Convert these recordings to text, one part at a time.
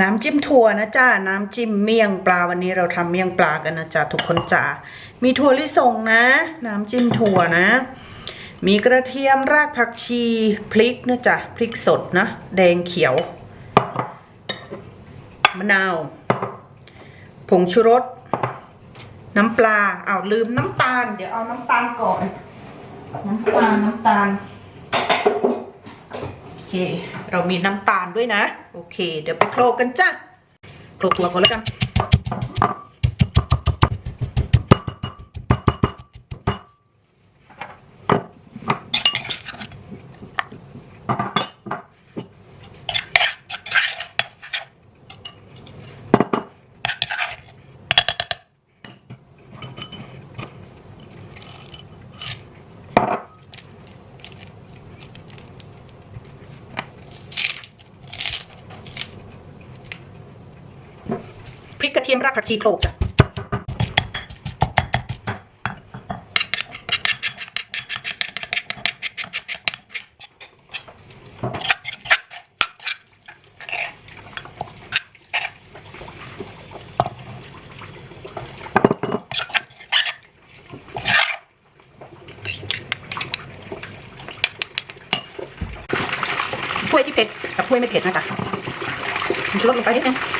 น้ำจิ้มถั่วนะจ้าน้ำจิ้มเมี่ยงปลาวันนี้เราทำเมี่ยงปลากันนะจ้าทุกคนจ้ามีถั่วลิสงนะ น้ำจิ้มถั่วนะ มีกระเทียมรากผักชีพริกนะจ้ะพริกสดนะ แดงเขียวมะนาวผงชูรส น้ำปลาเอาลืมน้ำตาล เดี๋ยวเอาน้ำตาลก่อน น้ำตาลน้ำตาล เค เรามีน้ำตาลด้วยนะ โอเค เดี๋ยวไปโคลกกันจ้ะโคลกตัวก่อนแล้วกัน ริกกระเทียมรากผักชีโคลกจ้ะถ้วยที่เผ็ดกับถ้วยไม่เผ็ดนะจ๊ะผมชูรสลงไปนิดนึง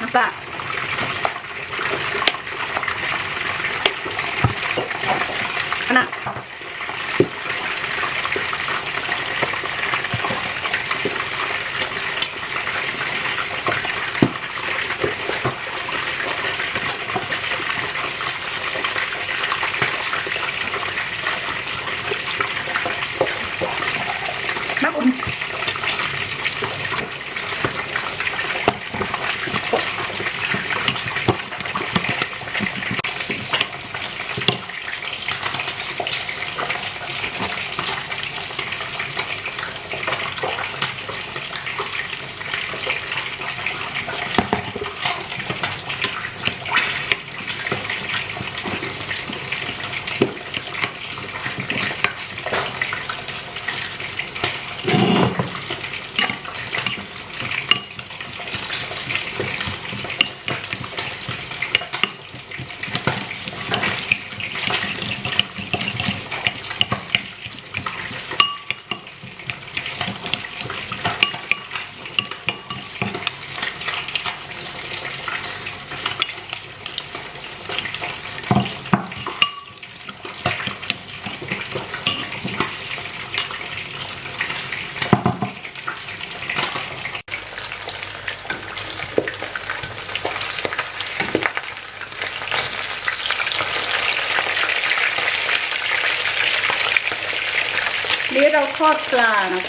น้ำต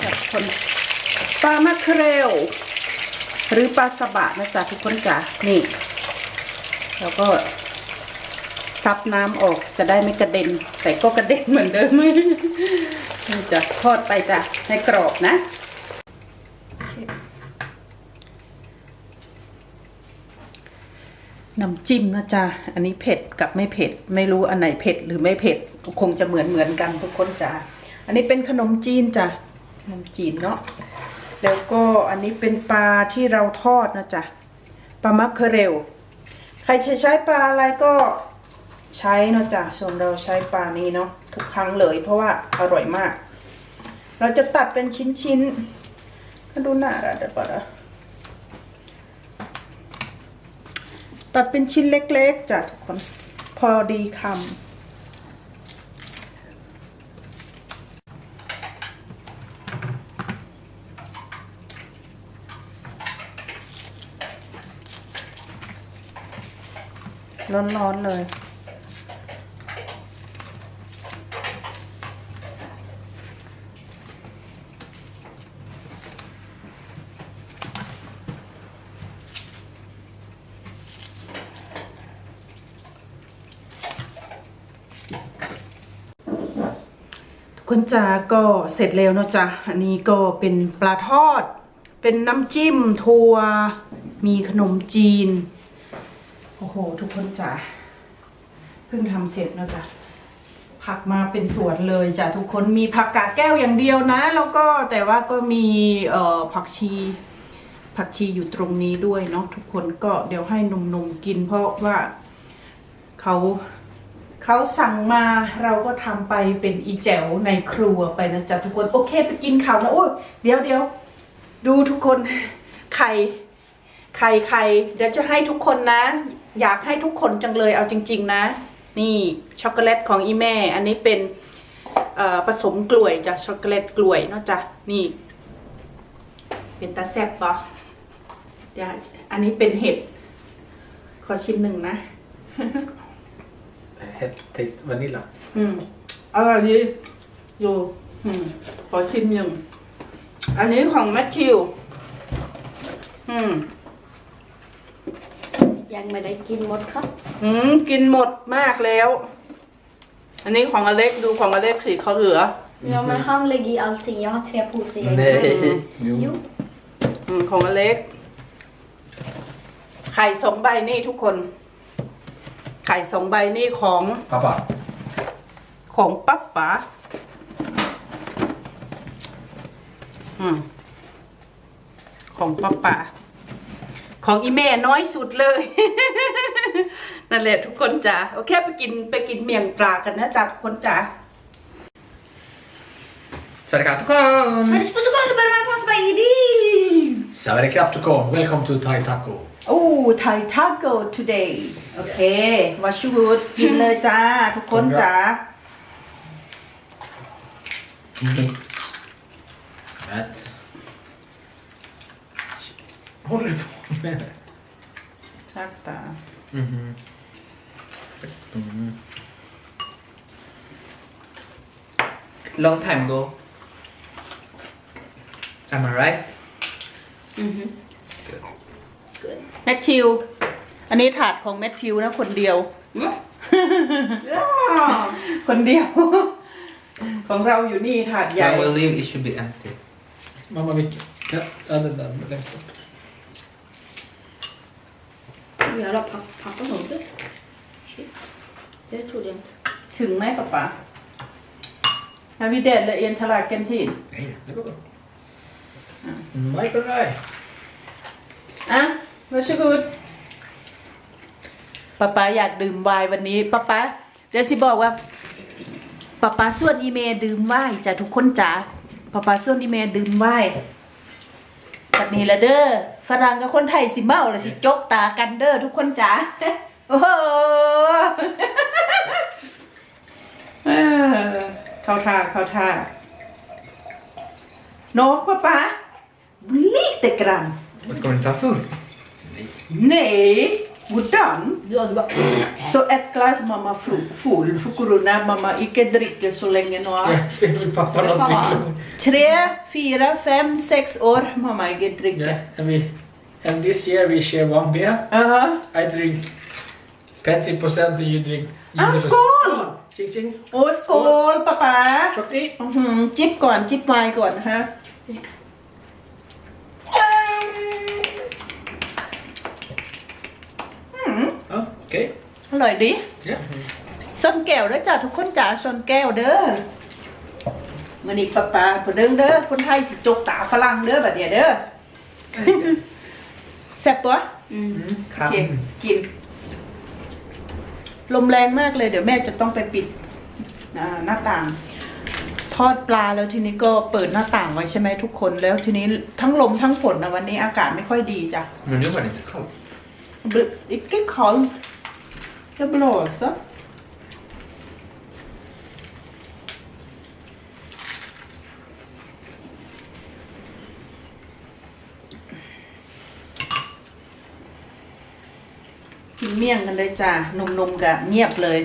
ลานะคะทุกคนปลามะเครลหรือปลาสบะนะจ๊ะทุกคนจ้ะนี่ แล้วก็ซับน้ำออกจะได้ไม่กระเด็น แต่ก็กระเด็นเหมือนเดิมนี่จะทอดไปจ้ะให้กรอบนะ น้ำจิ้มนะจ๊ะ อันนี้เผ็ดกับไม่เผ็ด ไม่รู้อันไหนเผ็ดหรือไม่เผ็ด คงจะเหมือนเหมือนกันทุกคนจ้ะอันนี้เป็นขนมจีนจ้ะ นมจีนเนาะแล้วก็อันนี้เป็นปลาที่เราทอดนะจ๊ะปลามักเคอเรลใครจะใช้ปลาอะไรก็ใช้นะจ้ะส่วนเราใช้ปลานี้เนาะทุกครั้งเลย เพราะว่าอร่อยมาก เราจะตัดเป็นชิ้นๆก็ดูหน้าระเดี๋ยวก่อนนะตัดเป็นชิ้นเล็กๆจ้ะทุกคน พอดีคำ ร้อนๆเลย ทุกคนจ้าก็เสร็จแล้วเนาะจ้ะอันนี้ก็เป็นปลาทอด เป็นน้ำจิ้มถั่วมีขนมจีน คนจ้าเพิ่งทำเสร็จนะจ้ะผักมาเป็นสวนเลยจ้ะทุกคนมีผักกาดแก้วอย่างเดียวนะ แล้วก็แต่ว่าก็มีเอ่อผักชี ผักชีอยู่ตรงนี้ด้วยเนาะทุกคนก็เดี๋ยวให้หนุ่มๆกินเพราะว่าเขาเขาสั่งมาเราก็ทำไปเป็นอีแจ๋วในครัวไปนะจ๊ะทุกคนโอเคไปกินข้าวนะโอ้ยเดี๋ยวเดี๋ยวดูทุกคนไข่ไข่ไข่เดี๋ยวจะให้ทุกคนนะ อยากให้ทุกคนจังเลยเอาจริง ๆ นะ นี่ช็อกโกแลตของอีแม่ อันนี้เป็นเอ่อผสมกล้วยจ้ะช็อกโกแลตกล้วยเนาะจ้ะนี่ เป็นตาแซบปะเดี๋ยวอันนี้เป็นเห็ด ขอชิมหนึ่งนะ Het taste vanilla. อืมอร่อยดีอยู่อืมขอชิมหนึ่งอันนี้ของแมทธิว อืม ยังไม่ได้กินหมดครับอืมกินหมดมากแล้ว อันนี้ของอเล็กดูของอเล็กสิเขาเหลือ Ja, men han lägger i allting. Jag har tre påsar. Nej. Jo. อืมของอเล็ก ไข่สองใบนี่ทุกคน ไข่สองใบนี่ของ Pappa. ของปั๊บป๋าอืม ของปั๊บป๋า ของอีแม่น้อยสุดเลย นั่นแหละทุกคนจ๋าโอเคไปกินไปกินเมียงปลากันนะจ๊ะทุกคนจ๋า Savarikatukon! Sveriges position så börjar man passa på ID. Savarikatukon! Welcome to Thai Taco. โอ้ไทยทาโก้ today โอเควัชูดกินเลยจ้า ทุกคนจ๋า Matt. Håller du på med? ชักตา Mhm. Mm. Long time ago. Am I right? Mhm. Good. แมทธิว อันนี้ถาดของแมทธิวนะคนเดียว Ja. คนเดียว ของเราอยู่นี่ถาดใหญ่ I will leave, it should be empty. Mamma vilken? Ja, ja, den där längst upp. Jävla pappa, pappa som det. Shit. Det trodde jag inte. ถึงไหมป๊าป๊าฮาวิเดดและเอียนฉลาดกันทีน Nej, det går bra. Michael Rai. อะวัชกูดป๊าป๊าอยากดื่มไวน์วันนี้ป๊าป๊าเดี๋ยวสิบอกว่าป๊าป๊าส่วนอีเมย์ดื่มไวน์จ้ะทุกคนจ๋าป๊าป๊าส่วนอีเมย์ดื่มไวน์แบบนี้ละเด้อ ฝรั่งกับคนไทยสิเมาละสิจกตากันเด้อทุกคนจ๋าโอ้โหเออเข้าท่าเข้าท่าน้องป๊าป๊า lite grann Vad ska du inte ha full? Nej, utan Ja, det var... så ett glas mamma full, full för corona mamma icke dricker så länge nu. Jag ser du pappa något Fan. mycket Tre, fyra, fem, sex år mamma icke dricker. Yeah, and we and this year we share one beer. Uh-huh. I drink Pepsi percent and you drink. Ah, Easy skål! percent. Ching ching. โอ้สกอลป้าป๊า Chotti. อื้อหือจิบก่อนจิบไวน์ก่อนฮะ อร่อยดี Ja. ส้นแก้วเด้อจ้ะทุกคนจ๋าส้นแก้วเด้อมันอีกปะปาปะเด้งเด้อคนไทยสิจกตาฝรั่งเด้อแบบเนี้ยเด้อแซ่บปะ Mm. โอเคกิน ลมแรงมากเลย เดี๋ยวแม่จะต้องไปปิดอ่าหน้าต่าง ทอดปลาแล้วทีนี้ก็เปิดหน้าต่างไว้ใช่ไหมทุกคนแล้วทีนี้ทั้งลมทั้งฝนนะวันนี้อากาศไม่ค่อยดีจ้ะ Men nu var det inte kallt. Bl- Ikke kaldt. Det blåser. Giv กิ นเมี่ยงกันเลยจ้าหนุ่มๆกับเงียบเลย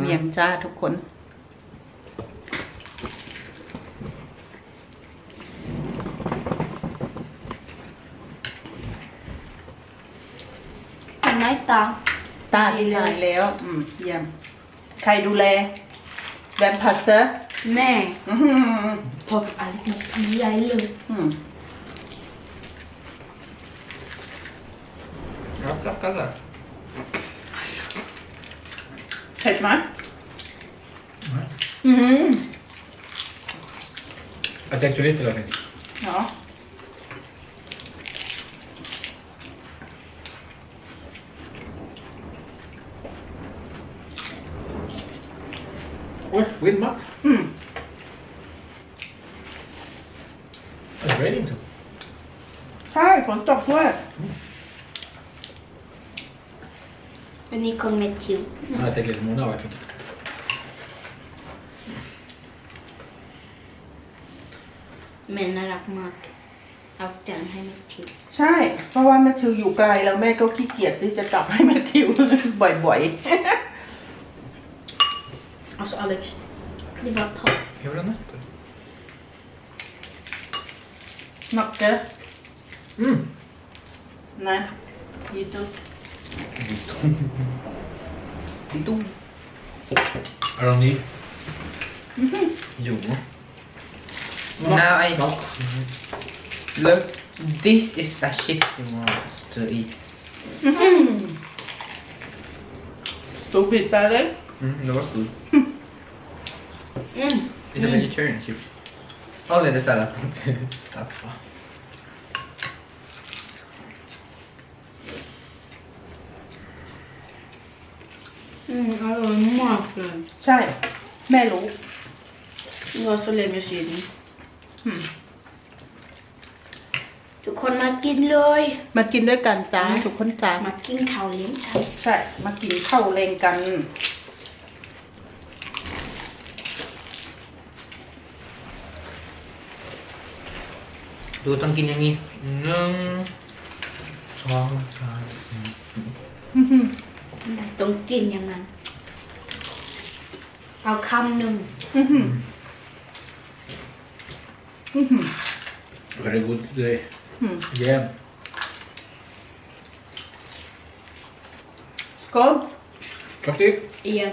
เมี่ยงจ้าทุกคน Kan jag inte? ตาดีหายแล้ว อืมเยี่ยมใครดูแลแวมพัสเซอร์ Nej. อื้อหือ Pappa, Alex måste bli lugn. อืม Ja, tack alla. เผ็ดไหมอืม I take too little, I think. เนาะ Oj, vildmark. อืม It's raining too. ใช่ฝนตกด้วย Men ni kom med till. I take a little more now, I think. แม่น่ารักมาก เอาจานให้แม่ทิว ใช่ เพราะว่าแมทธิวอยู่ไกลแล้วแม่ก็ขี้เกียจที่จะกลับให้แมทธิว บ่อย Alltså Alex, det var topp. Jag vill ha nötter. ๆนักเกอ Mm. นะยีตุยีตุ I don't need. Jo. Now I look. This is a chips you want to eat. ตูปิดตาเลย Mm, that was good. Mm. It's a vegetarian chips. Only the salad. Stuff. Mm, อร่อยมากเลยใช่ แม่รู้ Det var så länge sedan. อืมทุกคนมากินเลย มากินด้วยกันจ้าทุกคนจ้ามากินข้าวเลี้ยงฉัน ใช่ มากินข้าวเลงกัน ดูต้องกินอย่างนี้หนึ่งสองสามอื้อหือต้องกินอย่างนั้น เอาคำหนึ่งอื้อหืออื้อหือ Very good today. อืม Yeah. สกอล Drop it. เอียน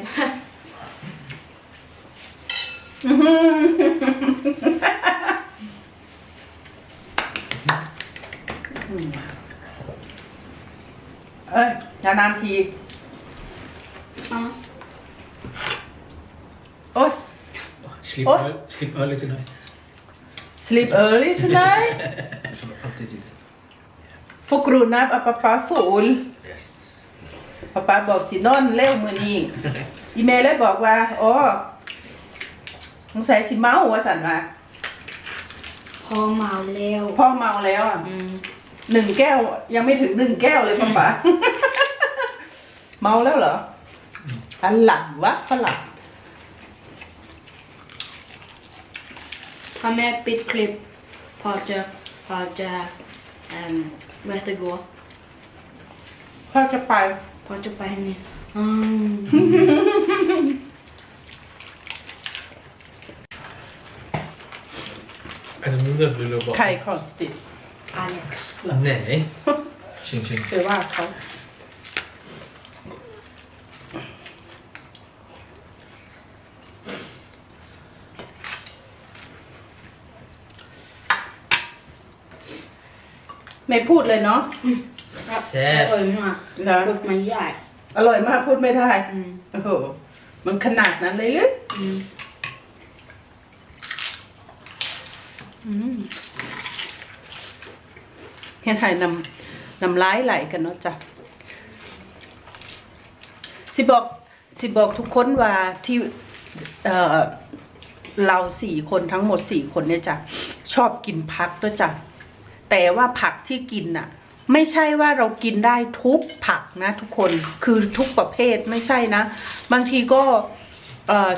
อื้อหือเอ้ยนานๆทีอ๋อ โอ๊ย Sleep, Oh. early, sleep early tonight. sleep early tonight alltid till. På grund av att pappa är full Yes. ป้าป้าบอกสินอนเร็วมือนี้ อีเมลเลยบอกว่าอ๋อสงสัยสิเมาว่าสันว่าพอเมาแล้ว พ่อเมาแล้วอะ อืม หนึ่งแก้ว ยังไม่ถึงหนึ่งแก้วเลยป้าป๋าเมาแล้วเหรออันหลังวะฝรั่งถ้าแม่ปิดคลิป พอจะพอจะเอ่อเวทกัวพ่อจะไป พอจะไปนี่อืม Är det nudlar du vill ha ใครคอนสติ อเล็กซ์ Nej. Tjing tjing. เคยว่าเขาไม่พูดเลยเนาะแซ่บอร่อยมากนะพูดไม่ได้อร่อยมากพูดไม่ได้อืมโอ้โห มันขนาดนั้นเลยหรืออืมอืม เห็นหายนำนำร้ายไหลกันเนาะจ้ะสิบอกสิบอกทุกคนว่าที่เอ่อเราสี่คนทั้งหมดสี่คนเนี่ยจ้ะชอบกินผักด้วยจ้ะแต่ว่าผักที่กินน่ะ ไม่ใช่ว่าเรากินได้ทุกผักนะ ทุกคนคือทุกประเภทไม่ใช่นะ บางทีก็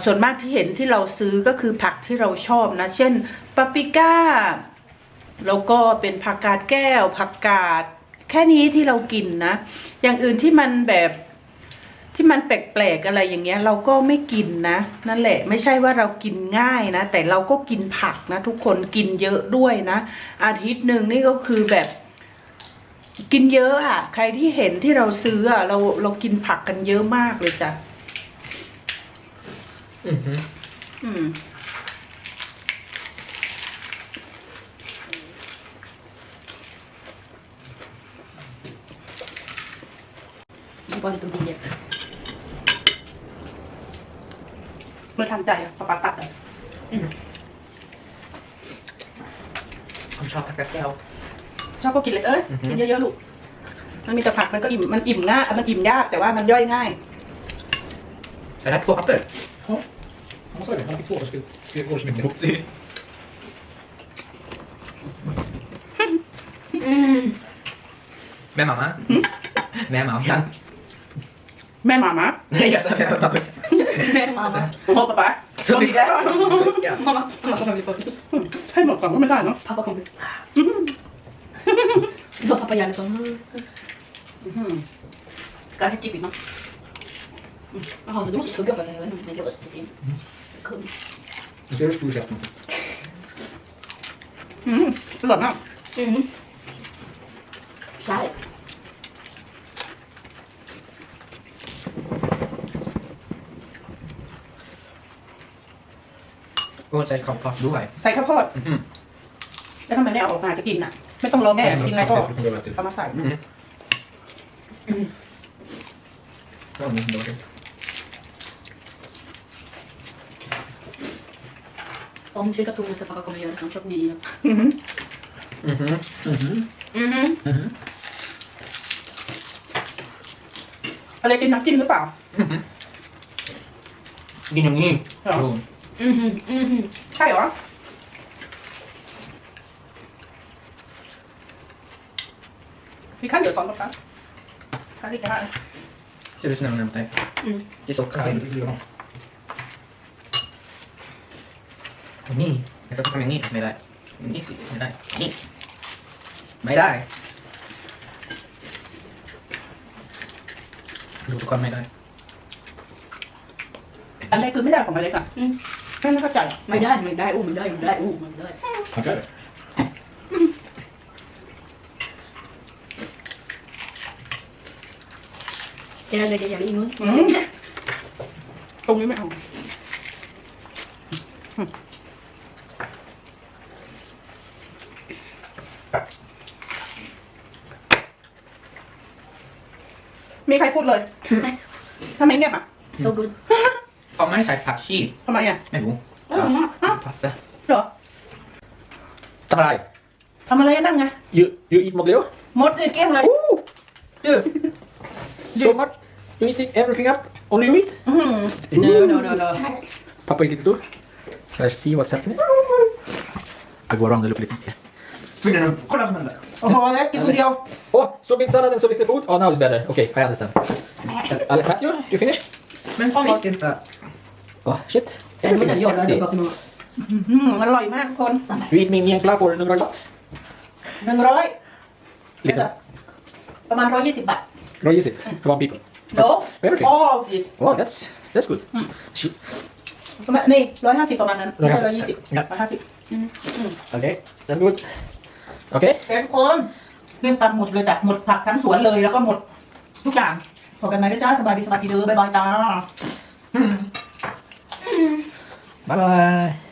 ส่วนมากที่เห็นที่เราซื้อก็คือผักที่เราชอบนะ เช่นปาปริก้า แล้วก็เป็นผักกาดแก้ว ผักกาด แค่นี้ที่เรากินนะ อย่างอื่นที่มันแบบที่มันแปลกๆอะไรอย่างเงี้ย เราก็ไม่กินนะ นั่นแหละ ไม่ใช่ว่าเรากินง่ายนะ แต่เราก็กินผักนะ ทุกคนกินเยอะด้วยนะ อาทิตย์หนึ่งนี่ก็คือแบบกินเยอะอะ ใครที่เห็นที่เราซื้ออะ เราเรากินผักกันเยอะมากเลยจ้ะ Mhm. อืม Bara lite bio. ไม่ทันใจอะปาปาตัดเลยผมชอบผักกาดแก้วชอบก็กินเลยเอ้ยอือฮึ กินเยอะๆลูก มันมีแต่ผักมันก็อิ่มมันอิ่มง่ายมันอิ่มยากแต่ว่ามันย่อยง่าย Är det här två papper? Han sa det, han fick två, så det går så mycket แม่หมามา Nej, jag sa med mamma. Mamma. โอ้โหป๊าป๊า Så vi Ja. Ja. Mamma, mamma kommer bli full. ให้หมดก่อนก็ไม่ได้เนาะ Pappa kommer bli... Då pappa gör det som... อื้อหือการให้จิบอีกเนาะ Jaha, du måste tugga för det, eller? Men jag vet inte. Kung. Nu ser du stor käft. อืมอร่อยมา ก Mm. Så här. โอ้ใส่ข้าวผัดด้วยใส่ข้าวโพดอืมแล้วทำไมไม่เอาออกมาจะกินอะ ไม่ต้องรอแม่กินอะไรก็ Du kommer behöva till. เอามาใส่อืม Mm. ก็มีโดน Om cirka två minuter pappa kommer göra det som tjock nio. อือหืออือหืออือหือ Mhm. อือหืออะไรกินน้ำจิ้มหรือเปล่าอือหือกินอย่างนี้เหรอ โอ้ Mhm. Mhm. ใช่เหรอพี่ข้าวเดี๋ยวสอนป๊าป๊าข้าวที่จะได้ Ser du snälla nämnt dig? Mm. Det är så kallt. det vill jag ha. นี่แล้วก็ทำอย่างนี้ไม่ได้นี่สิไม่ได้นี่ไม่ได้ดูทุกคนไม่ได้ อันแรกคือไม่ได้ของอะไรก่อนอืม ไม่เข้าใจ Men där, men där, oh, men där, men där, oh, men där. Tackar. Ska jag lägga gel i mun? อืมตรงนี้ไม่เอาอืมมีใครพูดเลยทำไมเงียบอะ So good. เขาไม่ใส่ผักชีทำไมอะไม่รู้ Oh, mamma. พาสต้าเหรอ Tamarai, ทำอะไรนั่งไง you, you eat Modleo? มดเลยเกลี้ยงเลย You! So much? You eating everything up? Only you eat? อืม no no no no Pappa eat it too? Let's see what's happening. I go around and look a little bit. Kolla vad som händer. โอ้โหแล้วกินคนเดียว Oh, so big salad and so little food? Oh, now it's better. Okay, I understand. Uh, Ale- Matthew, you finished? men smak inte Oh, shit. Jag menar, Everything is jag lagar empty. bak mamma. อืมอร่อยมากทุกคน You eat min mjänkla for 100 baht. หนึ่งร้อย Lite. ประมาณร้อยยี่สิบบาท 120 for one people. no Everything. all this Oh, that's that's good. Mm. Shit. ประมาณนี่ร้อยห้าสิบประมาณนั้นไม่ใช่ร้อยยี่สิบครับ ร้อยห้าสิบ Okay, that's good. Okay. เทุกคนเรื่องปันหมดเลยจ้ะหมดผักทั้งสวนเลยแล้วก็หมดทุกอย่างพบกันไหมนะจ้าสบายดีสบายดีเด้อบ๊ายบายจ้า 拜拜。